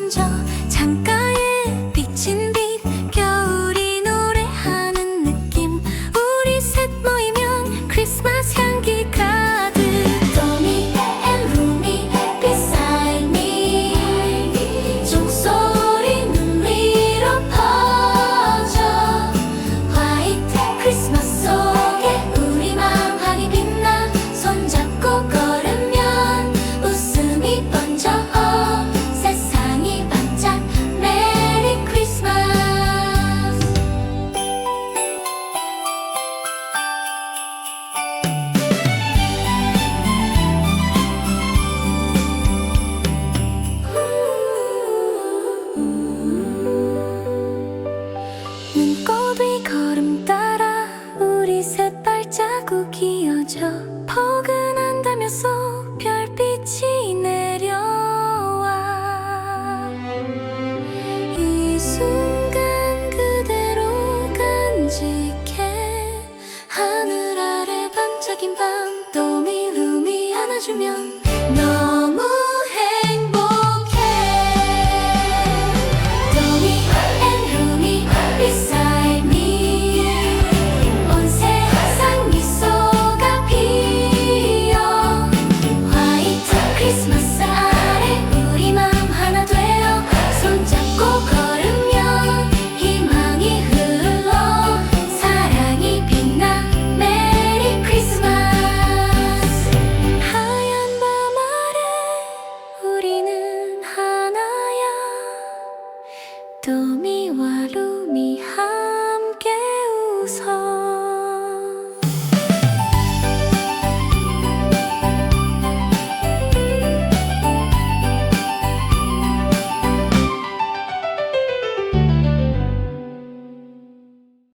웃음 번져 눈곱이 걸음 따라 우리 셋 발자국이 이어져 포근한다면서 별빛이 내려와. 이 순간 그대로 간직해. 하늘 아래 반짝인 밤또 미루미 안아주면 瞳はルミハ